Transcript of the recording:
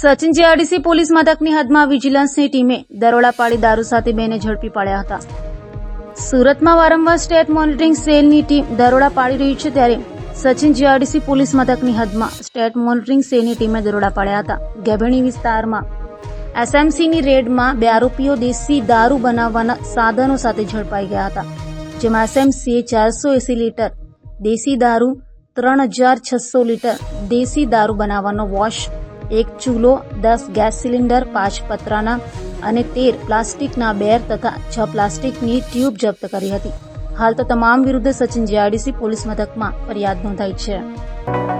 Sachin GRDC police મથકની હદમાં વિજિલન્સની ટીમે દરોડા પાડી દારૂ સાથે બેને ઝડપી પાડ્યા હતા. સુરતમાં વારંવાર સ્ટેટ મોનિટરિંગ સેલની ટીમ દરોડા પાડી રહી છે ત્યારે સચિન જીઆરડીસી પોલીસ મથકની હદમાં સ્ટેટ મોનિટરિંગ સેલની ટીમે દરોડા પાડ્યા હતા. ગેભેણી વિસ્તારમાં એસએમસીની રેડમાં બે આરોપીઓ દેશી દારૂ બનાવવાના સાધનો સાથે ઝડપાઈ ગયા હતા, જેમાં એસએમસીએ ચારસો એસી લીટર દેશી દારૂ, ત્રણ હજાર છસો લીટર દેશી દારૂ બનાવવાનો વોશ એક ચૂલો, દસ ગેસ સિલિન્ડર, પાંચ પતરાના અને તેર પ્લાસ્ટિકના બેર તથા છ પ્લાસ્ટિકની ટ્યુબ જપ્ત કરી હતી. હાલ તો તમામ વિરુદ્ધ સચિન જીઆરડીસી પોલીસ મથકમાં ફરિયાદ નોંધાઈ છે.